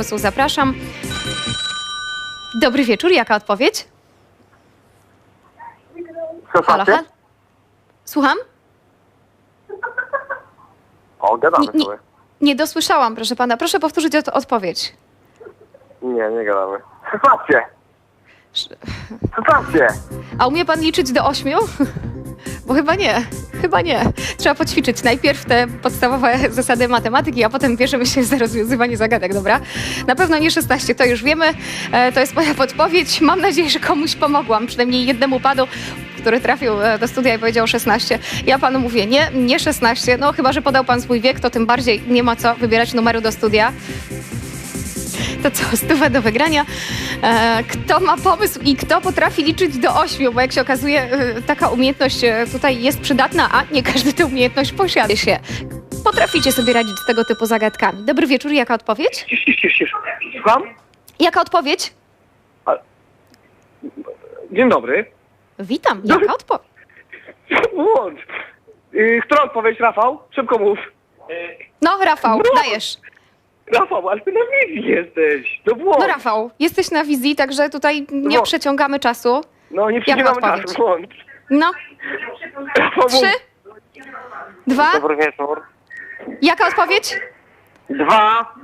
pomysł, zapraszam. Dobry wieczór, jaka odpowiedź? Halo, znaczy? halo? Słucham? O, gadamy Nie- nie- sobie. Nie dosłyszałam, proszę pana. Proszę powtórzyć od- odpowiedź. Nie, nie gadamy. 16! 16! A umie pan liczyć do ośmiu? Bo chyba nie. Chyba nie. Trzeba poćwiczyć najpierw te podstawowe zasady matematyki, a potem bierzemy się za rozwiązywanie zagadek, dobra? Na pewno nie 16, to już wiemy. E, to jest moja podpowiedź. Mam nadzieję, że komuś pomogłam. Przynajmniej jednemu panu, który trafił e, do studia i powiedział 16. Ja panu mówię, nie, nie 16. No chyba, że podał pan swój wiek, to tym bardziej nie ma co wybierać numeru do studia. To co, stówę do wygrania. E, kto ma pomysł i kto potrafi liczyć do ośmiu, bo jak się okazuje, e, taka umiejętność e, tutaj jest przydatna, a nie każdy tę umiejętność posiada się. Potraficie sobie radzić z tego typu zagadkami. Dobry wieczór, jaka odpowiedź? Słucham? Jaka odpowiedź? Dzień dobry. Witam, jaka odpowiedź? Włącz. Yy, która odpowiedź, Rafał? Szybko mów. No, Rafał, No. dajesz. Rafał, ale ty na wizji jesteś. To włącz. No, Rafał, jesteś na wizji, także tutaj nie No. przeciągamy czasu. No, nie odpowiedź? czasu, włącz. No, Rafał, trzy, dwa, Dobry wieczór. jaka odpowiedź? Dwa.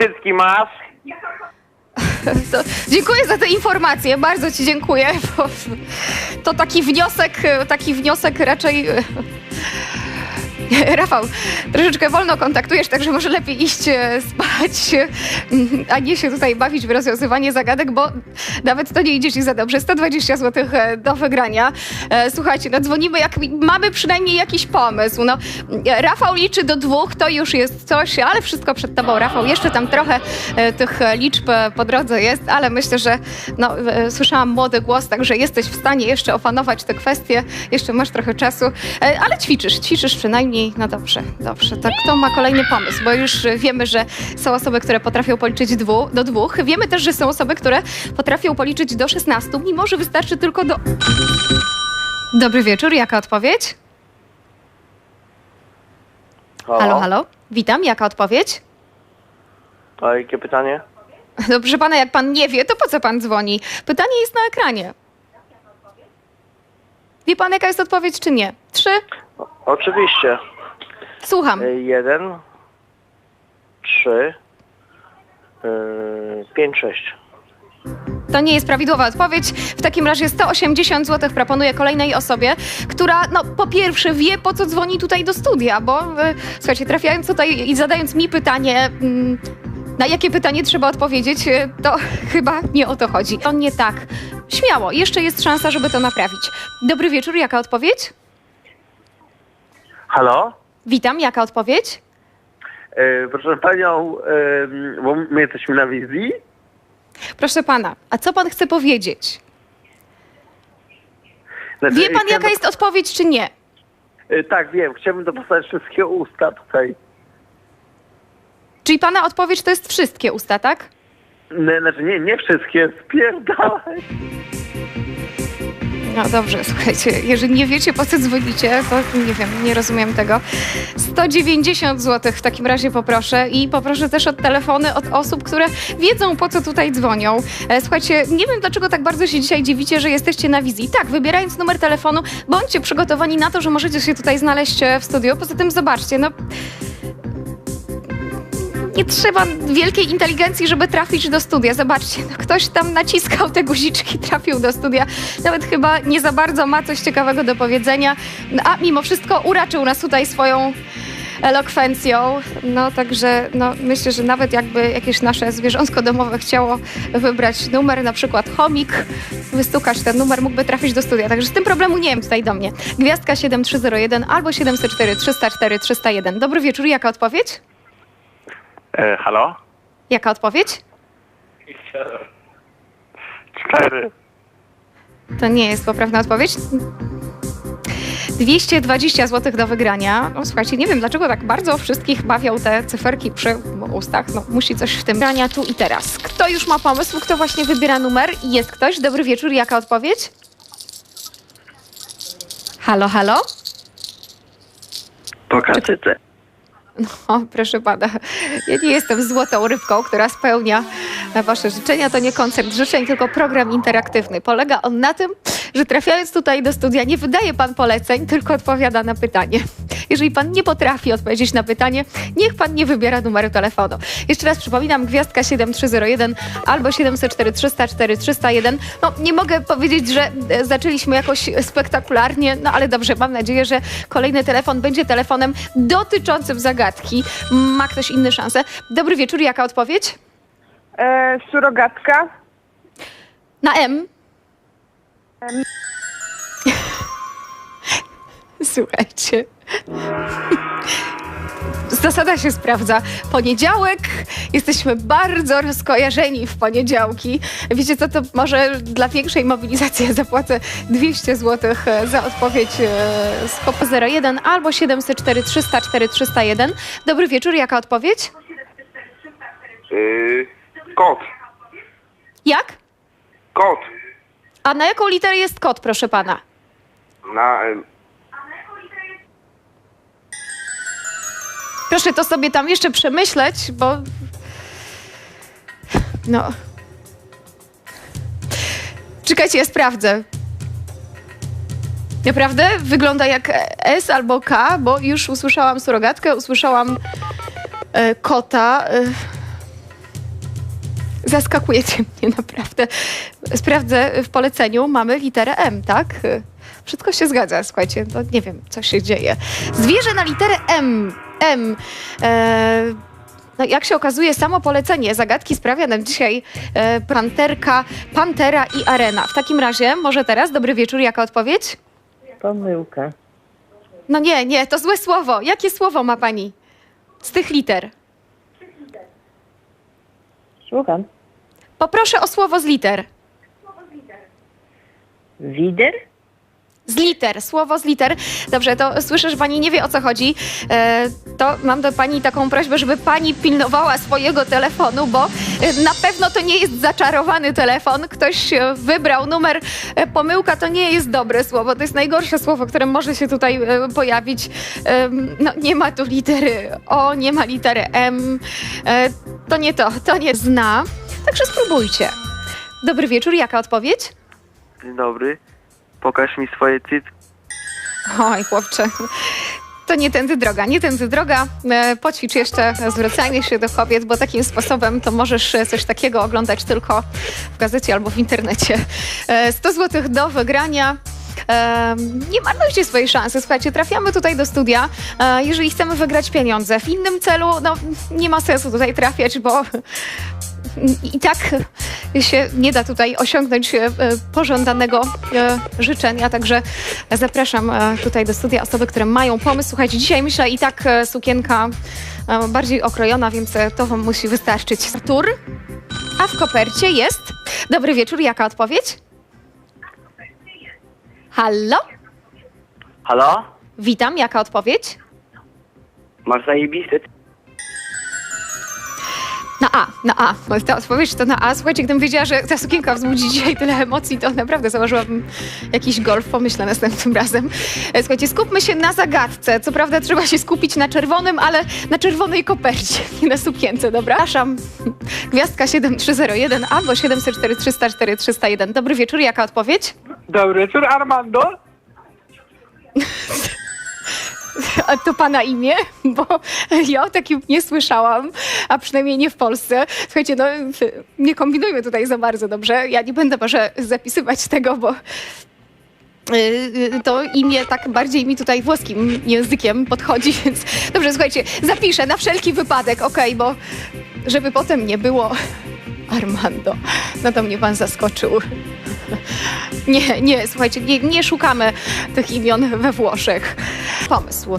Cycki masz. To dziękuję za te informacje, bardzo Ci dziękuję. Bo to taki wniosek, taki wniosek raczej. Rafał, troszeczkę wolno kontaktujesz, także może lepiej iść e, spać, a nie się tutaj bawić w rozwiązywanie zagadek, bo nawet to nie idzie Ci za dobrze. 120 zł do wygrania. E, Słuchajcie, no dzwonimy, jak mamy przynajmniej jakiś pomysł. No, e, Rafał liczy do dwóch, to już jest coś, ale wszystko przed Tobą, Rafał. Jeszcze tam trochę e, tych e, liczb e, po drodze jest, ale myślę, że no, e, słyszałam młody głos, także jesteś w stanie jeszcze opanować te kwestie, jeszcze masz trochę czasu, e, ale ćwiczysz, ćwiczysz przynajmniej. No dobrze, dobrze. To kto ma kolejny pomysł? Bo już wiemy, że są osoby, które potrafią policzyć dwu, do dwóch. Wiemy też, że są osoby, które potrafią policzyć do 16, mimo że wystarczy tylko do... Dobry wieczór, jaka odpowiedź? Halo, halo. Witam, jaka odpowiedź? A jakie pytanie? No proszę pana, jak pan nie wie, to po co pan dzwoni? Pytanie jest na ekranie. Wie pan, jaka jest odpowiedź, czy nie? Trzy. Oczywiście. Słucham. Jeden. Trzy. Pięć, sześć. To nie jest prawidłowa odpowiedź. W takim razie 180 zł proponuję kolejnej osobie, która, no, po pierwsze wie, po co dzwoni tutaj do studia, bo, e, słuchajcie, trafiając tutaj i zadając mi pytanie, mm, na jakie pytanie trzeba odpowiedzieć, e, to chyba nie o to chodzi. To nie tak. Śmiało, jeszcze jest szansa, żeby to naprawić. Dobry wieczór, jaka odpowiedź? Halo? Witam, jaka odpowiedź? E, proszę panią, e, bo my jesteśmy na wizji. Proszę pana, a co pan chce powiedzieć? Znaczy, Wie pan, chciałem jaka jest odpowiedź, czy nie? do- e, Tak, wiem. Chciałbym dopasować wszystkie usta tutaj. Czyli pana odpowiedź to jest wszystkie usta, tak? Nie, znaczy nie, nie wszystkie. Spierdalaj. No dobrze, słuchajcie, jeżeli nie wiecie po co dzwonicie, to nie wiem, nie rozumiem tego. 190 zł w takim razie poproszę i poproszę też od telefony od osób, które wiedzą po co tutaj dzwonią. E, Słuchajcie, nie wiem dlaczego tak bardzo się dzisiaj dziwicie, że jesteście na wizji. Tak, wybierając numer telefonu, bądźcie przygotowani na to, że możecie się tutaj znaleźć e, w studio. Poza tym zobaczcie, no nie trzeba wielkiej inteligencji, żeby trafić do studia. Zobaczcie, no ktoś tam naciskał te guziczki, trafił do studia. Nawet chyba nie za bardzo ma coś ciekawego do powiedzenia. No, a mimo wszystko uraczył nas tutaj swoją elokwencją. No także no, myślę, że nawet jakby jakieś nasze zwierzątko domowe chciało wybrać numer, na przykład chomik, wystukać ten numer, mógłby trafić do studia. Także z tym problemu nie wiem tutaj do mnie. Gwiazdka 7301 albo 704 304 301. Dobry wieczór, jaka odpowiedź? E, halo? Jaka odpowiedź? Cztery. To nie jest poprawna odpowiedź. 220 zł do wygrania. No, słuchajcie, nie wiem dlaczego tak bardzo wszystkich bawią te cyferki przy ustach. No, musi coś w tym grania tu i teraz. Kto już ma pomysł? Kto właśnie wybiera numer? Jest ktoś? Dobry wieczór, jaka odpowiedź? Halo, halo? Po katyce. No, proszę pana, ja nie jestem złotą rybką, która spełnia wasze życzenia. To nie koncert życzeń, tylko program interaktywny. Polega on na tym, że trafiając tutaj do studia, nie wydaje pan poleceń, tylko odpowiada na pytanie. Jeżeli pan nie potrafi odpowiedzieć na pytanie, niech pan nie wybiera numeru telefonu. Jeszcze raz przypominam, gwiazdka 7301 albo 704 300 4301. No, nie mogę powiedzieć, że e, zaczęliśmy jakoś spektakularnie, no ale dobrze, mam nadzieję, że kolejny telefon będzie telefonem dotyczącym zagadki. Ma ktoś inny szansę? Dobry wieczór, jaka odpowiedź? E, surogatka. Na M. Słuchajcie. Zasada się sprawdza. Poniedziałek, jesteśmy bardzo rozkojarzeni w poniedziałki. Wiecie co, to może dla większej mobilizacji ja zapłacę 200 zł za odpowiedź e, z kopa 01 albo 704 300 4301. Dobry wieczór, jaka odpowiedź? Yy, kot. Jak? Kot. A na jaką literę jest kod, proszę pana? Na. em, Proszę to sobie tam jeszcze przemyśleć, bo. No. Czekajcie, ja sprawdzę. Naprawdę? Wygląda jak S albo K, bo już usłyszałam surogatkę, usłyszałam e, kota. E, zaskakujecie mnie naprawdę. Sprawdzę w poleceniu, mamy literę M, tak? Wszystko się zgadza, słuchajcie, no nie wiem, co się dzieje. Zwierzę na literę M. M. E, no, jak się okazuje, samo polecenie zagadki sprawia nam dzisiaj e, panterka, pantera i arena. W takim razie, może teraz, dobry wieczór, jaka odpowiedź? Pomyłka. No nie, nie, to złe słowo. Jakie słowo ma pani z tych liter? Słucham. Poproszę o słowo z liter. Wider? Z liter, słowo z liter. Dobrze, to słyszę, że pani nie wie o co chodzi. E, to mam do pani taką prośbę, żeby pani pilnowała swojego telefonu, bo e, na pewno to nie jest zaczarowany telefon. Ktoś e, wybrał numer. E, pomyłka to nie jest dobre słowo. To jest najgorsze słowo, które może się tutaj e, pojawić. No, nie ma tu litery O, nie ma litery M. E, to nie to, to nie zna. Także spróbujcie. Dobry wieczór, jaka odpowiedź? Dzień dobry. Pokaż mi swoje cycki. Oj, chłopcze. To nie tędy droga, nie tędy droga. E, Poćwicz jeszcze zwracanie się do kobiet, bo takim sposobem to możesz e, coś takiego oglądać tylko w gazecie albo w internecie. E, 100 zł do wygrania. E, nie marnujcie swojej szansy. Słuchajcie, trafiamy tutaj do studia, e, jeżeli chcemy wygrać pieniądze. W innym celu, no, nie ma sensu tutaj trafiać, bo i tak się nie da tutaj osiągnąć e, e, pożądanego e, życzenia, także zapraszam tutaj do studia osoby, które mają pomysł. Słuchajcie, dzisiaj myślę i tak sukienka bardziej okrojona, więc to wam musi wystarczyć. Artur, a w kopercie jest... Dobry wieczór, jaka odpowiedź? Hallo? Halo? Witam, jaka odpowiedź? Masz zajebiste. Na A. Bo Ta odpowiedź to na A. Słuchajcie, gdybym wiedziała, że ta sukienka wzbudzi dzisiaj tyle emocji, to naprawdę założyłabym jakiś golf. Pomyślę następnym razem. E, Słuchajcie, skupmy się na zagadce. Co prawda trzeba się skupić na czerwonym, ale na czerwonej kopercie, nie na sukience, dobra? Przepraszam. Gwiazdka 7301 albo 704 304 301. Dobry wieczór, jaka odpowiedź? Dobry wieczór, Armando. A to pana imię? Bo ja o takim nie słyszałam, a przynajmniej nie w Polsce. Słuchajcie, no nie kombinujmy tutaj za bardzo, dobrze? Ja nie będę może zapisywać tego, bo y, y, to imię tak bardziej mi tutaj włoskim językiem podchodzi, więc dobrze, słuchajcie, zapiszę na wszelki wypadek, okej, bo żeby potem nie było Armando, no to mnie pan zaskoczył. Nie, nie, słuchajcie, nie, nie szukamy tych imion we Włoszech. Pomysł.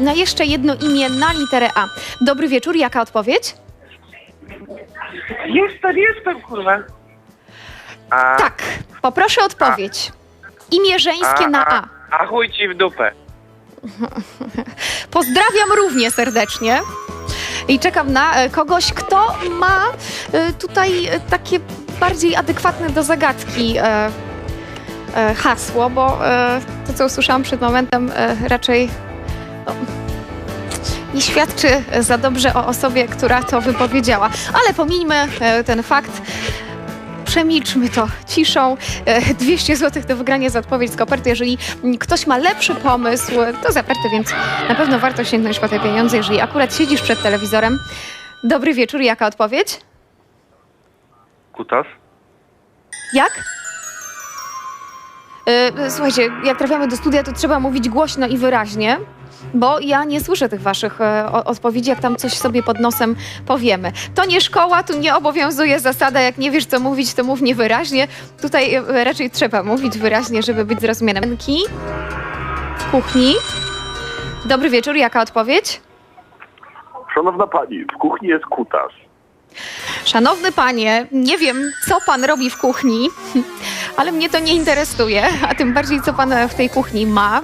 Na jeszcze jedno imię na literę A. Dobry wieczór, jaka odpowiedź? Jestem, jestem, kurwa. A, Tak, poproszę odpowiedź. Imię żeńskie na A. A chuj ci w dupę. Pozdrawiam równie serdecznie. I czekam na e, kogoś, kto ma e, tutaj e, takie bardziej adekwatne do zagadki e, hasło, bo e, to, co usłyszałam przed momentem, e, raczej no, nie świadczy za dobrze o osobie, która to wypowiedziała. Ale pomińmy e, ten fakt. Przemilczmy to ciszą. E, 200 zł do wygrania za odpowiedź z koperty. Jeżeli ktoś ma lepszy pomysł, to zaperty, więc na pewno warto sięgnąć po te pieniądze, jeżeli akurat siedzisz przed telewizorem. Dobry wieczór, jaka odpowiedź? Kutas? Jak? E, Słuchajcie, jak trafiamy do studia, to trzeba mówić głośno i wyraźnie, bo ja nie słyszę tych waszych e, odpowiedzi, jak tam coś sobie pod nosem powiemy. To nie szkoła, tu nie obowiązuje zasada, jak nie wiesz co mówić, to mów niewyraźnie. Tutaj e, raczej trzeba mówić wyraźnie, żeby być zrozumianym. Kuchni. Dobry wieczór, jaka odpowiedź? Szanowna pani, w kuchni jest kutas. Szanowny panie, nie wiem, co pan robi w kuchni, ale mnie to nie interesuje, a tym bardziej, co pan w tej kuchni ma.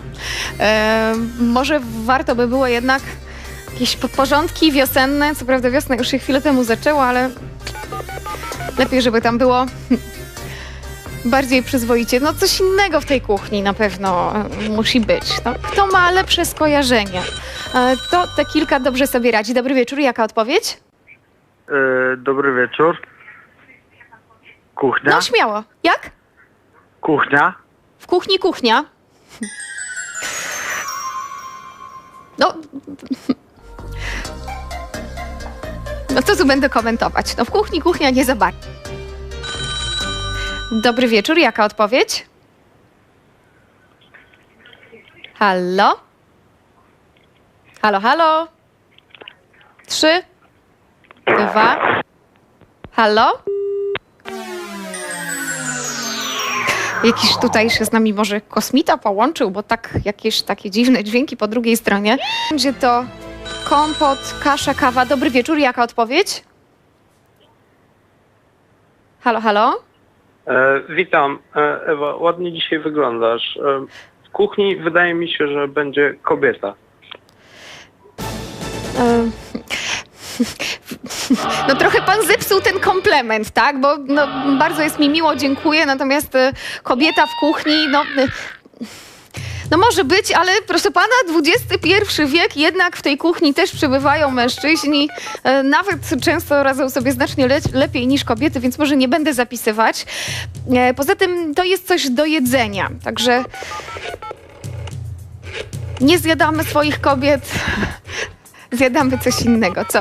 E, może warto by było jednak jakieś po- porządki wiosenne. Co prawda wiosna już się chwilę temu zaczęła, ale lepiej, żeby tam było bardziej przyzwoicie. No coś innego w tej kuchni na pewno musi być. No, kto ma lepsze skojarzenia, e, to te kilka dobrze sobie radzi. Dobry wieczór, jaka odpowiedź? E, dobry wieczór. Kuchnia? No śmiało. Jak? Kuchnia? W kuchni kuchnia. No. No co tu będę komentować? No w kuchni kuchnia nie za bardzo. Dobry wieczór, jaka odpowiedź? Halo? Halo, halo? Trzy, dwa. Halo? Jakiś tutaj się z nami może kosmita połączył, bo tak jakieś takie dziwne dźwięki po drugiej stronie. Będzie to kompot, kasza, kawa. Dobry wieczór, jaka odpowiedź? Halo, halo? E, witam. E, Ewa, ładnie dzisiaj wyglądasz. E, w kuchni wydaje mi się, że będzie kobieta. No trochę pan zepsuł ten komplement, tak? Bo no, bardzo jest mi miło, dziękuję, natomiast e, kobieta w kuchni, no... e, No może być, ale proszę pana, XXI wiek, jednak w tej kuchni też przebywają mężczyźni. E, Nawet często radzą sobie znacznie le lepiej niż kobiety, więc może nie będę zapisywać. Poza tym to jest coś do jedzenia, także nie zjadamy swoich kobiet, zjadamy coś innego. Co?